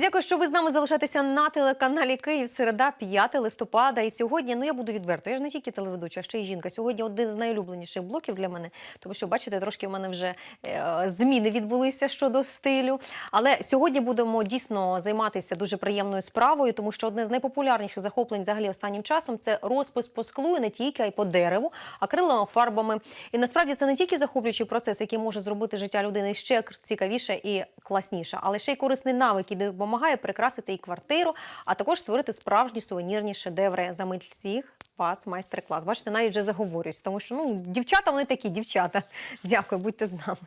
Дякую, що ви з нами залишаєтеся на телеканалі Київ. Середа, 5 листопада. І сьогодні, ну я буду відверто. Я ж не тільки телеведуча, а ще й жінка. Сьогодні один з найулюбленіших блоків для мене, тому що бачите, трошки в мене вже е, зміни відбулися щодо стилю. Але сьогодні будемо дійсно займатися дуже приємною справою, тому що одне з найпопулярніших захоплень взагалі останнім часом це розпис по склу, і не тільки а й по дереву, акриловими фарбами. І насправді це не тільки захоплюючий процес, який може зробити життя людини ще цікавіше і класніше, але ще й корисний навик, який допомагає прикрасити і квартиру, а також створити справжні сувенірні шедеври. За мить всіх вас майстер-клас. Бачите, навіть вже заговорюсь, тому що ну дівчата вони такі дівчата. Дякую, будьте з нами.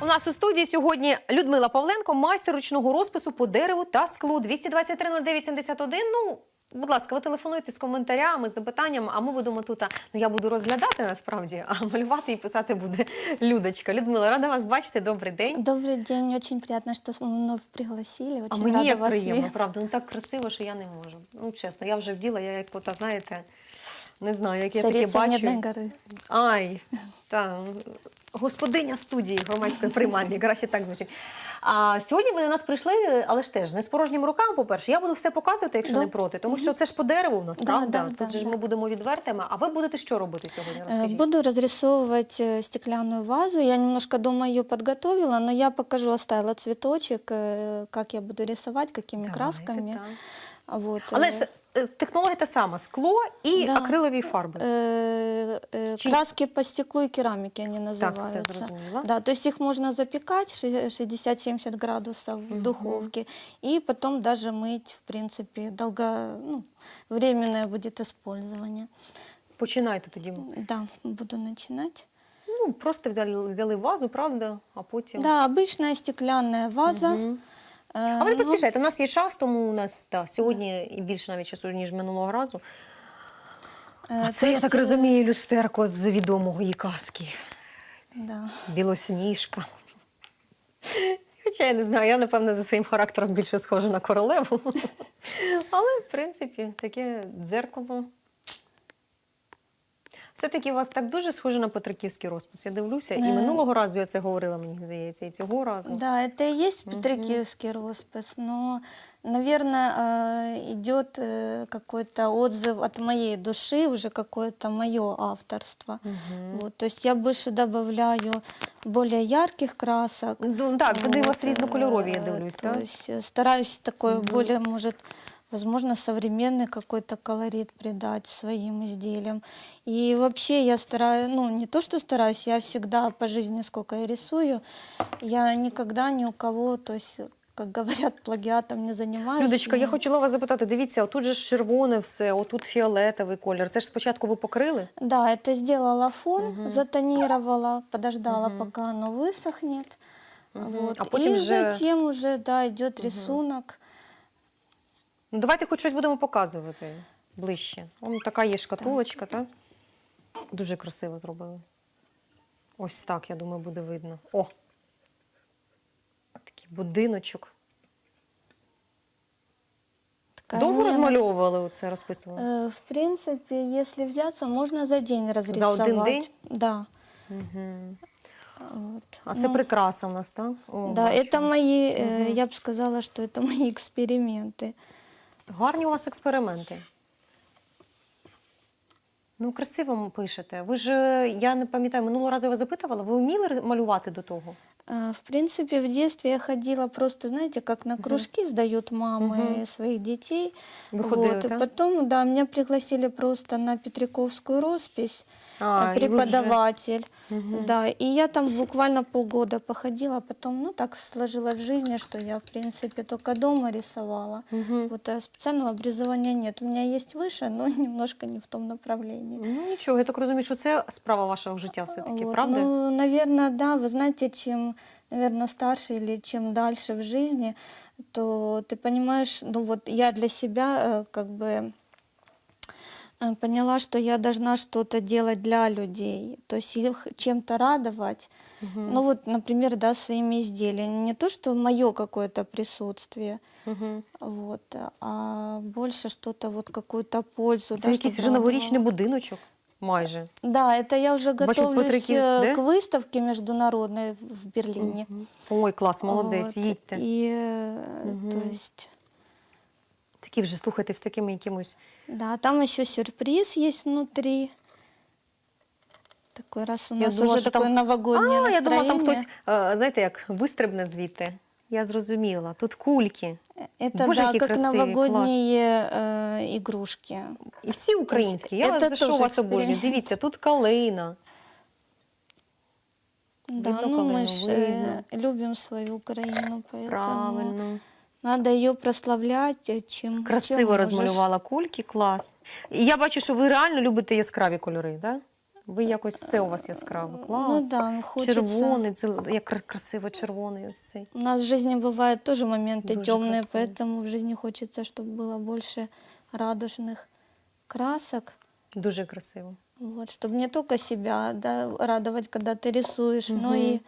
У нас у студії сьогодні Людмила Павленко, майстер ручного розпису по дереву та склу 223-09-71. Ну, будь ласка, ви телефонуйте з коментарями, з запитанням, а ми будемо тут. Ну, я буду розглядати насправді, а малювати і писати буде Людочка. Людмила, рада вас бачити. Добрий день. Добрый день, очень приятно, что вновь пригласили. А мені рада як вас приємно, видеть. правда. Ну так красиво, що я не можу. Ну чесно, я вже вділа, я як ота, знаєте, не знаю, як я таке бачу. Горы. Ай, та господиня студії громадської приймальні, краще так звучить. А сьогодні ви до нас прийшли, але ж теж не з порожніми руками, по-перше. Я буду все показувати, якщо Да. не проти, тому що це ж по дереву у нас, Да, правда? да, Тут да, же ж да. ми будемо відвертими. А ви будете що робити сьогодні? Э, Розкажіть. Буду разрисовывать э, стеклянную вазу. Я немножко дома ее подготовила, но я покажу, оставила цветочек, э, как я буду рисовать, какими Давайте, красками. так. Вот. Але э, ж е, технологія та сама: скло і Да. акрилові фарби. Э, э, Чи- Краски по стеклу и керамике они Так, всё называются. зрозумела. да, то есть их можно запекать ши- 60-70 градусов в духовке и потом даже мыть, в принципе, долго, ну, временное будет использование. Починайте тоді. Да, буду начинать. Ну, просто взяли, взяли вазу, правда, а потім. Да, обычная стеклянная ваза. Э, А ви не ну, поспішайте, у нас є час, тому у нас та, сьогодні і більше навіть часу, ніж минулого разу. э, А це, я так э, розумію, люстерко з відомого її казки. Да. Білосніжка. Хоча я не знаю, я, напевно, за своїм характером більше схожа на королеву. Але, в принципі, таке дзеркало. Все-таки у вас так дуже схоже на Петриківський розпис. Я дивлюся, і Е. минулого разу я це говорила, мені здається, і цього разу. Да, это и есть Петрикиевский роспись, но, наверное, э, идет э, какой-то отзыв от моей души, уже какое-то мое авторство. Вот, то есть я больше добавляю более ярких красок. Ну, так, вони у вас Вот, різнокольорові, я э, дивлюсь, То так? есть э, стараюсь такой более, может, возможно, современный какой-то колорит придать своим изделиям. И вообще я стараюсь, ну, не то, что стараюсь, я всегда по жизни, сколько я рисую, я никогда ни у кого, то есть, как говорят, плагиатом не занимаюсь. Людочка, я И- хотіла вас запитати, дивіться, отут же ж червоне все, отут фіолетовий колір. Це ж спочатку ви покрили? Да, это сделала фон, затонировала, подождала, пока оно высохнет. Вот. А потім и вже- затем уже, да, идет рисунок. Ну, давайте хоч щось будемо показувати ближче. Вон така є шкатулочка, так? Дуже красиво зробили. Ось так, я думаю, буде видно. О! Такий будиночок. Такая Довго мне розмальовували оце, розписували? Э, В принципе, если взяться, можно за день разрисовать. один день? Да. Вот. А це Ну, прикраса у нас, так? О, Да, бачу. это мои, э, я бы сказала, что это мои эксперименты. Гарні у вас експерименти. Ну, красиво пишете. Ви ж, е, я не пам'ятаю, минулого разу я вас запитувала, ви вміли малювати до того? В принципе, в детстве я ходила просто, знаете, как на кружки сдают мамы своих детей. Вы ходили, вот. да? потом, да, меня пригласили просто на Петриковскую роспись. А, э, и уже- преподаватель. Да, и я там буквально полгода походила, а потом, ну, так сложилось в жизни, что я, в принципе, только дома рисовала. Вот, а специального образования нет. У меня есть выше, но немножко не в том направлении. Ну нічого, я так розумію, що це справа вашого життя все-таки, Вот, правда? Ну, наверное, да. Вы знаете, чем, наверное, старше или чем дальше в жизни, то ты понимаешь, ну вот я для себя э, как бы э, поняла, что я должна что-то делать для людей, то есть их чем-то радовать. Ну вот, например, да, своими изделиями. Не то, что мое какое-то присутствие, Угу. вот, а больше что-то, вот какую-то пользу. Це да, якийсь вже новорічний будиночок. майже. Да, это я уже готовлюсь Петрики, э, да? к выставке международной в Берлине. Ой, клас, молодець, Вот. їдьте. И, э, то есть, Такі вже слухайте з такими якимось. да, там еще сюрприз есть внутри. Такой раз у нас думала, уже що такое там- новогоднее а, я думала, там настроение. хтось, е, знаєте, як вистрибне звідти. Я зрозуміла. Тут кульки. Это Боже, да, які как красиві, новогодние э, игрушки. І всі українські. Я це вас за що теж вас обожнюю. експеримент. Дивіться, тут калина. Да, Видно ну мы калину, ж видно. э, любим свою Украину, поэтому Правильно. надо ее прославлять, э, чем чем Красиво можешь. розмалювала кульки, клас. І я бачу, що ви реально любите яскраві кольори, так? Ви якось все у вас яскраве. Клас. Ну да, хочеться. Червоний, це як кра- красиво червоний ось цей. У нас в жизни бывают тоже моменты Дуже темные, красиво. поэтому в жизни хочется, чтобы было больше радужных красок. Дуже красиво. Вот, чтобы не только себя да, радовать, когда ты рисуешь, но и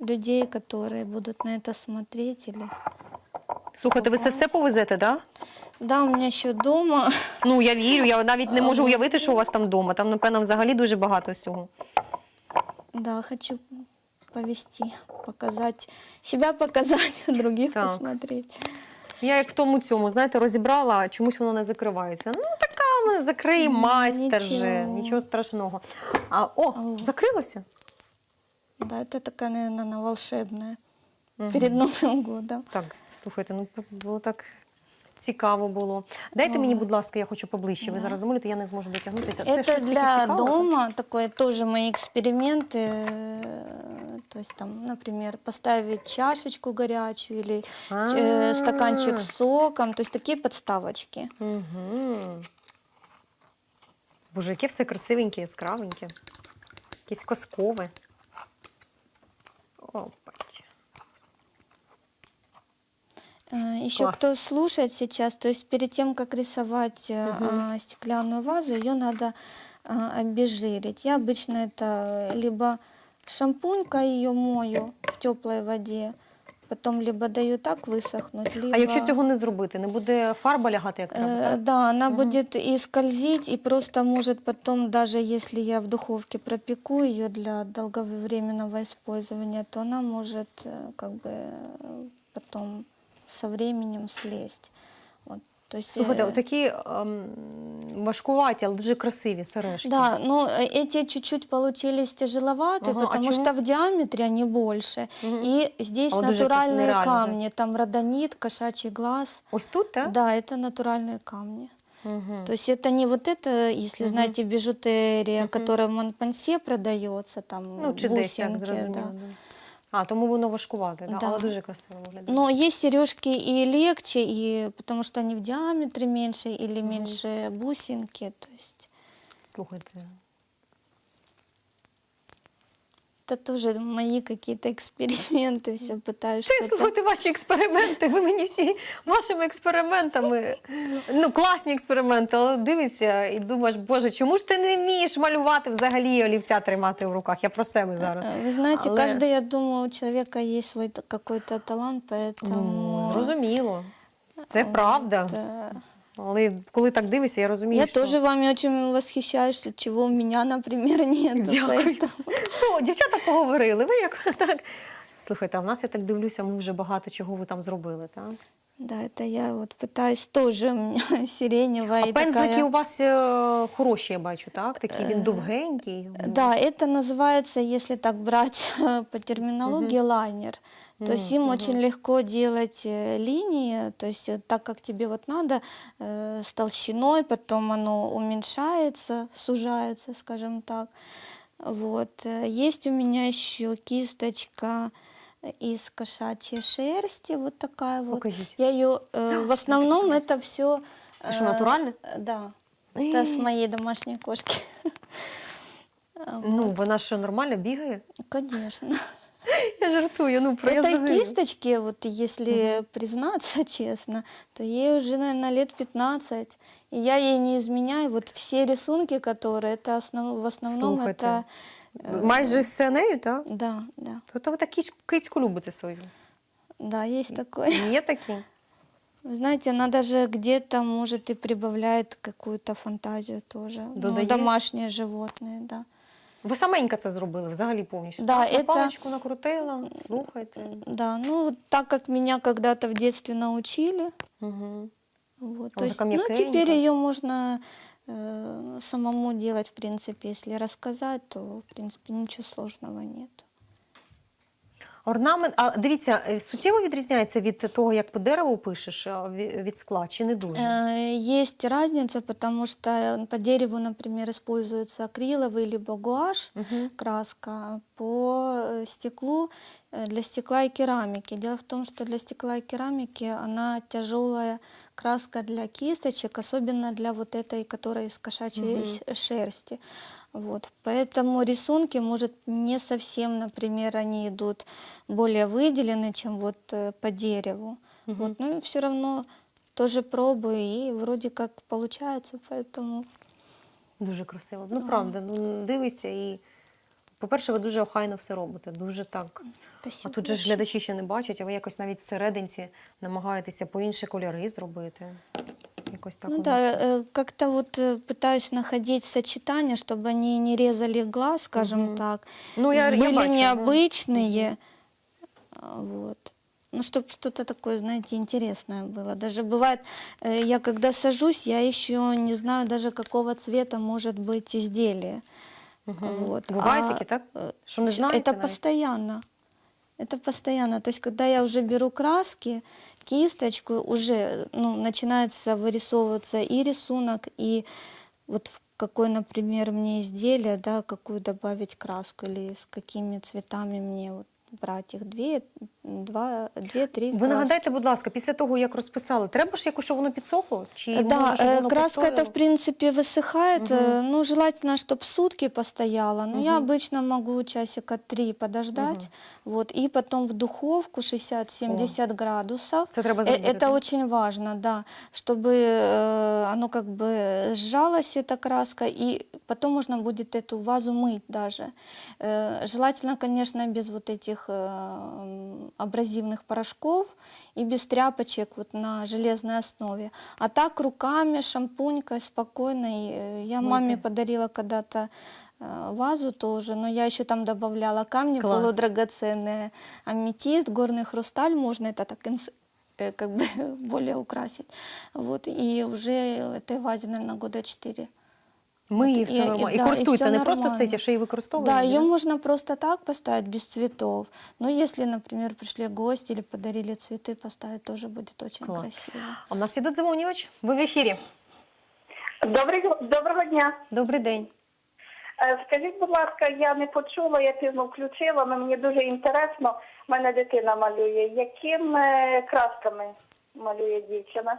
людей, которые будут на это смотреть. Или... Слухайте, ви це все повезете, так? Да? Да, у меня еще дома Ну, я вірю, я навіть не можу уявити, що у вас там вдома. Там, напевно, взагалі дуже багато всього. Да, хочу повести, показать, себя показать, других Так. посмотреть. Я як в тому цьому, знаєте, розібрала, а чомусь воно не закривається. Ну, така мене закриє майстер вже, нічого. нічого страшного. А, о, закрилося? Да, это такая, наверное, она волшебная. Перед Новым годом. Так, слухайте, ну було так цікаво було. Dайте мені, будь ласка, я хочу поближче. Ви зараз домовите, я не зможу дотягнутися. Це это щось таке для цікаве? дома, такое тоже мои эксперименты. э, То есть там, например, поставить чашечку горячую или э, А. стаканчик с соком. То есть такие подставочки. Угу. Боже, яке все красивеньке, яскравеньке. Якесь казкове. Опача. Еще Класс. кто слушает сейчас, то есть перед тем, как рисовать а, стеклянную вазу, ее надо а, обезжирить. Я обычно это либо шампунькой ее мою в теплой воде, потом либо даю так высохнуть, либо... А якщо цього не зробити, не буде фарба лягати як треба? Э, так? Да, она будет и скользить, и просто может потом, даже если я в духовке пропеку ее для долговременного использования, то она может э, как бы потом со временем слезть. Вот, то есть, Слухайте, э, такі ем, важкуваті, але дуже красиві сережки. Да, но э, эти чуть-чуть получились тяжеловатые, Ага, а потому чему? что в диаметре они больше. И здесь А вот уже натуральные нереально, да? камни, там родонит, кошачий глаз. Ось тут, так? Да, это натуральные камни. Угу. То есть это не вот это, если знаете, бижутерия, которая в Монпансе продается, там Ну, чи десь так, бусинки, зрозуміло. да. да. А, тому воно важкувате, да? Да. але дуже красиво виглядає. Но есть сережки и легче, и потому что они в диаметре меньше или меньше бусинки. То есть Слухайте, это тоже мои какие-то эксперименты, все пытаюсь Ти что-то. слухайте ваші експерименти, ви мені всі вашими експериментами. Ну, класні експерименти, але дивишся і думаєш, боже, чому ж ти не вмієш малювати взагалі олівця тримати в руках? Я про себе зараз. Э, Вы знаете, Але- каждый, я думаю, у человека есть свой т- какой-то талант, Ну, поэтому... зрозуміло. Це правда. э, Але коли так дивишся, я розумію, Я що... тоже вами очень восхищаюсь, чего у меня, например, нет. Дякую. О, дівчата поговорили. Ви як так. Слухайте, а в нас я так дивлюся, ми вже багато чого ви там зробили, так? Да, это я вот пытаюсь тоже, у меня сиреневая А и пензлики такая... у вас е, хороші, я бачу, так? Такий він довгенький. Да, это называется, если так брать по терминологии, лайнер. То есть им очень легко делать э, линии, то есть э, так, как тебе вот надо, э, с толщиной, потом оно уменьшается, сужается, скажем так. Вот. Э, Есть у меня еще кисточка из кошачьей шерсти, вот такая вот. Покажите. Я ее, в основном это все... Это что, натурально? Да. Это с моей домашней кошки. Ну, вона що, нормально бігає? Конечно. Я жартую, ну про я Этой зрозуміла. кисточке, вот если признаться честно, то ей уже, наверное, лет 15. И я ей не изменяю. Вот все рисунки, которые, это основ, в основном Слухайте. это... Майже з нею, так? Да, да. То ви так киць- кицьку любите свою. Да, есть такое. Є такі? Вы знаете, она даже где-то, может, и прибавляет какую-то фантазию тоже. Ну, Додає? домашние животные, да. Ви саменька це зробили взагалі повністю. Да, так? На это- паличку накрутила, слухайте. Да, ну, вот так как меня когда-то в детстве научили, Угу. вот, А то есть, такая ну, теперь мягкенькая. ее можно э, самому делать, в принципе, если рассказать, то, в принципе, ничего сложного нет. Орнамент, а дивіться, е, суттєво відрізняється від того, як по дереву пишеш, а, ві- від скла, чи не дуже? Э, Есть разница, потому что по дереву, например, используется акриловый либо гуашь Мгм. краска, по э, стеклу э, для стекла и керамики. Дело в том, что для стекла и керамики она тяжелая краска для кисточек, особенно для вот этой, которая из кошачьей Мгм. с- шерсти. Вот. Поэтому рисунки, может, не совсем, например, они идут более выделены, чем вот э, по дереву. Мгм. Вот. Но все равно тоже пробую, и вроде как получается, поэтому... Дуже красиво. Ну, правда, ну дивися і. По-перше, ви дуже охайно все робите, дуже так. А Спасибо тут же ж большое. глядачі ще не бачать, а ви якось навіть всерединці намагаєтеся по інші кольори зробити. Якось так. Ну у да, вас. э, как-то вот э, пытаюсь находить сочетания, чтобы они не резали глаз, скажем Мгм. так. Ну, я- я были бачу, да. необычные. а, Вот. Ну, чтобы что-то такое, знаете, интересное было. Даже бывает, э, я когда сажусь, я еще не знаю даже, какого цвета может быть изделие. Мгм. Вот. Буває А, таке, так? э, Що не Всё- знаєте Это навіть? постоянно. Это постоянно. То есть, когда я уже беру краски, кисточку, уже ну, начинается вырисовываться и рисунок, и вот в какое, например, мне изделие, да, какую добавить краску или с какими цветами мне вот брать их две, два, две, три Ви краски. нагадайте, будь ласка, після того, як розписали, треба ж якось, щоб воно підсохло? Чи Да, можна, щоб воно краска это, постояло? в принципе, высыхает. Э, Ну, желательно, чтобы сутки постояла. Но я Мгм. обычно могу часика три подождать. Вот, и потом в духовку 60-70 градусов. Це треба Э, зробити, Это так? очень важно, да, чтобы э, оно как бы сжалось, эта краска, и потом можно будет эту вазу мыть даже. Э, Желательно, конечно, без вот этих э, м, абразивных порошков и без тряпочек вот на железной основе. А так руками, шампунькой спокойно. Э, Я маме Мыйте. подарила когда-то э, вазу тоже, но я еще там добавляла камни Класс. полудрагоценные, аметист, горный хрусталь, можно это так э, как бы более украсить. Вот, и уже этой вазе, наверное, года четыре. Ми її все і- нормально. І, да, і користуються, все не просто стоїть, а ще й використовують. Да, ее можно просто так поставить, без цветов. Но если, например, пришли гости или подарили цветы, поставить тоже будет очень красиво. А в нас є додзвонювач. Ви в ефірі. Доброго, доброго дня. Добрий день. Е, Скажіть, будь ласка, я не почула, я пізно включила, але мені дуже інтересно. У мене дитина малює. Якими красками малює дівчина?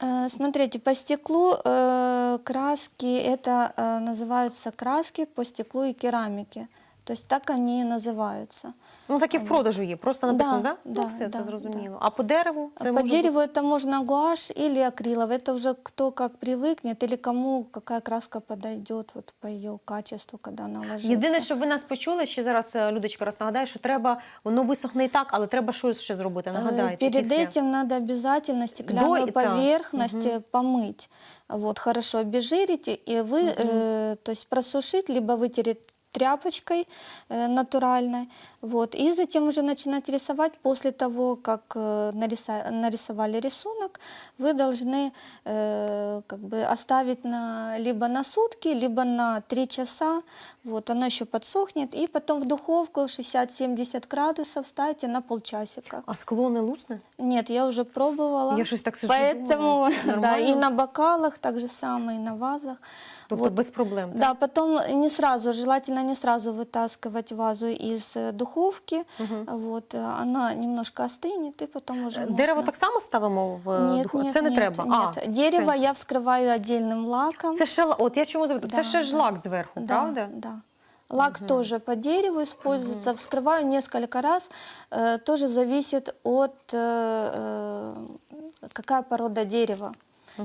Э, Смотрите, по стеклу э, краски, это э, называются краски по стеклу и керамике. То есть так они и называются. Ну, так і в продажу є. Просто написано, Да, да? да, ну, все да, це зрозуміло. А по дереву А це по може дереву это можно гуашь или акриловый. Это уже кто как привыкнет или кому какая краска подойдет вот по ее качеству, когда она ложится. Єдине, що ви нас почули, ще зараз е, Людочка раз нагадає, що треба, воно висохне і так, але треба щось ще зробити. Э, Нагадайте. Перед після. этим надо обязательно стеклянную До и так. поверхность э, помыть. Вот, хорошо обезжирить, и вы, э, то есть просушить, либо вытереть тряпочкой э, натуральной, вот, и затем уже начинать рисовать. После того, как э, нариса- нарисовали рисунок, вы должны э, как бы оставить на, либо на сутки, либо на 3 часа, вот, оно еще подсохнет, и потом в духовку 60-70 градусов ставите на полчасика. А скло не лусне? Нет, я уже пробовала. Я щось так сижу, Поэтому, думаю, да, нормально? и на бокалах так же самое, и на вазах. Тобто Вот. без проблем. так? Да, потом не сразу, желательно не сразу вытаскивать вазу из э, духовки. Вот, э, она немножко остынет, и потом уже Дерево можно. так само ставимо в Нет, духовку? нет, Це не нет, треба. Нет. А, Дерево все. я вскрываю отдельным лаком. Це ще ла- от я чому запитую, Да, це ще ж да. лак зверху, Да, правда? Да. Лак тоже по дереву используется. Вскрываю несколько раз. Э, тоже зависит от э, э, какая порода дерева.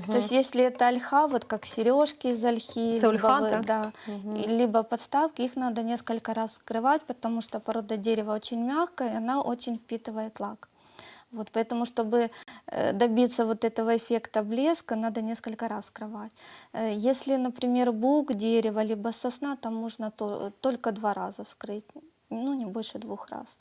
То есть если это ольха, вот как сережки из ольхи, Это либо, да, и- либо подставки, их надо несколько раз вскрывать, потому что порода дерева очень мягкая, и она очень впитывает лак. Вот, поэтому, чтобы э, добиться вот этого эффекта блеска, надо несколько раз скрывать. Э, Если, например, бук, дерево, либо сосна, там можно то- только два раза вскрыть, ну, не больше двух раз.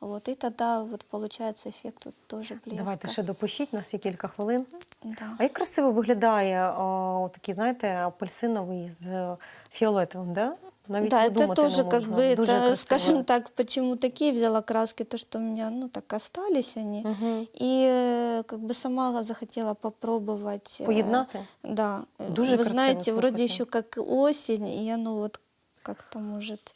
Вот, и тогда вот получается эффект вот тоже блеска. Давайте ще допишіть, у нас є кілька хвилин. Да. А як красиво виглядає о, такий, знаєте, апельсиновий з фіолетовим, да? Навіть да, это подумати тоже не как можна. бы, Дуже это, красиво. скажем так, почему такие взяла краски, то, что у меня, ну, так остались они. Мгм. И э, как бы сама захотела попробовать. э, Поєднати? Да. Э, Дуже Вы красиво, знаете, вроде слухайте. еще как осень, и оно вот как-то может...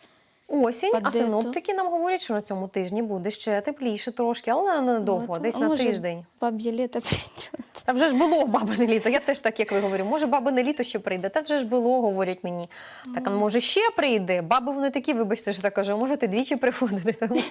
Осінь, а Под ету. синоптики нам говорять, що на цьому тижні буде ще тепліше трошки, але недовго, вот, десь а на может, тиждень. Бабье лето придет. Та вже ж було бабине літо. Я теж так, як ви говорю, може, бабине літо ще прийде. Та вже ж було, говорять мені. Так, а може ще прийде. Баби вони такі, вибачте, що так кажу, можете двічі приходити. Тому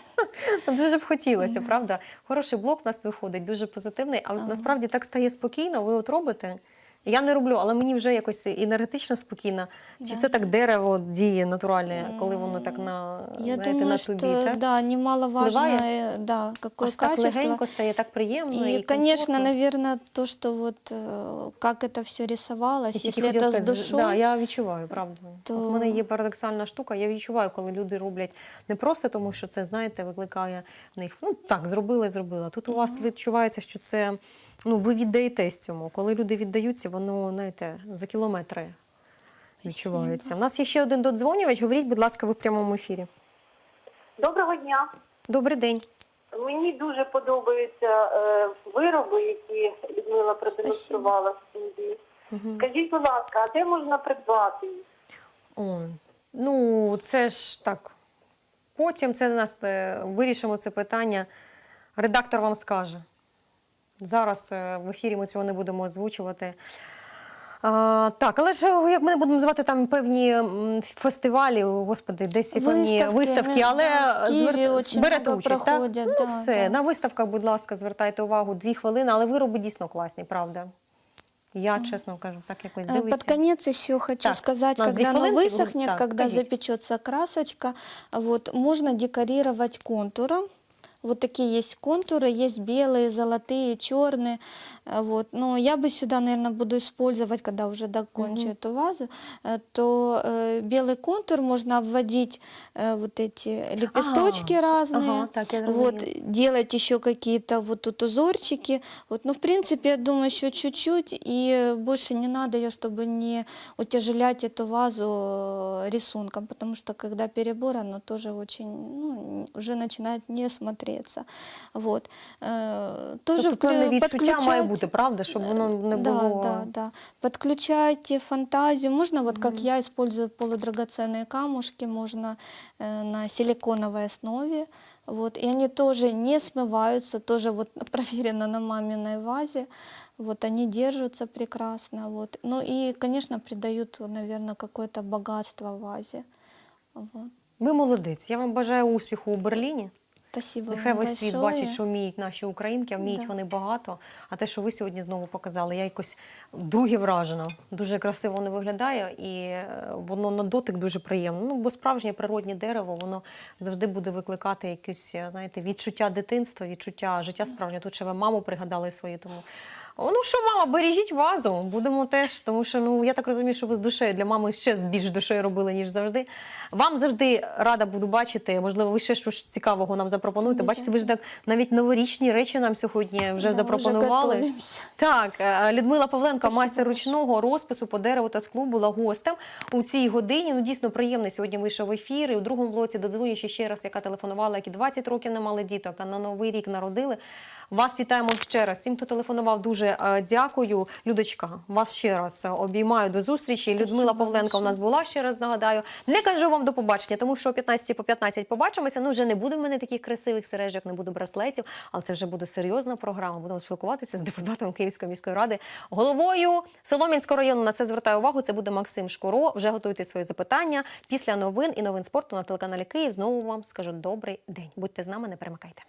ну, дуже б хотілося, правда? Хороший блок у нас виходить, дуже позитивний. Але насправді так стає спокійно, ви от робите. Я не роблю, але мені вже якось енергетично спокійно. Чи це так дерево діє натуральне, коли воно так на, Я знаєте, думаю, на что, тобі, так? да, немаловажно, Впливає? э, да, какое Аж так качество. легенько стає, так приємно. И, І, конечно, комфортно. наверное, то, что вот э, как это все рисовалось, Я тільки если хотіла это с сказати, душой, Да, я відчуваю, правда. то- От в мене є парадоксальна штука. Я відчуваю, коли люди роблять не просто тому, що це, знаєте, викликає в них. Ну так, зробили, зробила. Тут у вас відчувається, що це ну, ви віддаєтесь цьому. Коли люди віддаються, воно, знаєте, за кілометри відчувається. У нас є ще один додзвонювач. Говоріть, будь ласка, ви в прямому ефірі. Доброго дня. Добрий день. Мені дуже подобаються е, вироби, які Людмила продемонструвала в студії. Скажіть, будь ласка, а де можна придбати їх? О, ну, це ж так. Потім це нас е, вирішимо це питання. Редактор вам скаже. Зараз е, в ефірі ми цього не будемо озвучувати. А, так, але ж е, як ми не будемо звати там певні фестивалі, господи, десь і певні Виставки, виставки, але звер- берете участь, так? Ну, да, все, да. на виставках, будь ласка, звертайте увагу, дві хвилини, але вироби дійсно класні, правда. Я, чесно кажу, так якось дивлюся. Под конец еще хочу Так, сказать, у нас две когда оно так, когда скажите. запечется красочка, вот, можно декорировать контуром. Вот такие есть контуры, есть белые, золотые, черные. э, Вот. Но я бы сюда, наверное, буду использовать, когда уже докончу эту вазу, э, то э, белый контур можно обводить э, вот эти лепесточки А, разные. ага, так, я вот, делать еще какие-то вот тут узорчики. Вот, ну, в принципе, я думаю, еще чуть-чуть, и больше не надо ее, чтобы не утяжелять эту вазу э, рисунком, потому что когда перебор, оно тоже очень, ну, уже начинает не смотреться. Вот. Э, Тоже Тобто певне вклю- відчуття має подключать- бути, правда, щоб воно не да, було. да, да. Подключайте фантазию. Можно, вот как я использую полудрагоценные камушки, можно э, на силиконовой основе. Вот, и они тоже не смываются, тоже вот проверено на маминой вазе. Вот они держатся прекрасно. Вот. Ну и, конечно, придают, наверное, какое-то богатство вазе. Вот. Ви молодець. Я вам бажаю успіху у Берліні. Спасибо Нехай вам весь світ большое. бачить, що вміють наші українки, а вміють Да. вони багато. А те, що ви сьогодні знову показали, я якось друге вражена. Дуже красиво воно виглядає, і е, воно на дотик дуже приємно. Ну, бо справжнє природнє дерево, воно завжди буде викликати якесь, е, знаєте, відчуття дитинства, відчуття життя справжнього. Тут ще ви маму пригадали свою, тому. О, Ну що, мама, бережіть вазу, будемо теж, тому що ну я так розумію, що ви з душею для мами ще з більш душею робили, ніж завжди. Вам завжди рада буду бачити. Можливо, ви ще щось цікавого нам запропонуєте. Бачите, ви ж так навіть новорічні речі нам сьогодні вже Да, запропонували. готуємося. Так, е, Людмила Павленко, майстер ручного розпису по дереву та склу, була гостем у цій годині. Ну дійсно приємний сьогодні вийшов ефір. І у другому блоці додзвонюючи ще раз, яка телефонувала, які 20 років не мали діток, а на новий рік народили. Вас вітаємо ще раз. Всім, хто телефонував, дуже е, дякую. Людочка, вас ще раз е, обіймаю до зустрічі. Людмила Павленко у нас була ще раз. Нагадаю. Не кажу вам до побачення, тому що о 15 по 15 побачимося. Ну вже не буде в мене таких красивих сережок, не буде браслетів, але це вже буде серйозна програма. Будемо спілкуватися з депутатом Київської міської ради, головою Солом'янського району. На це звертаю увагу. Це буде Максим Шкуро. Вже готуйте свої запитання після новин і новин спорту на телеканалі Київ. Знову вам скажу добрий день. Будьте з нами, не перемикайте.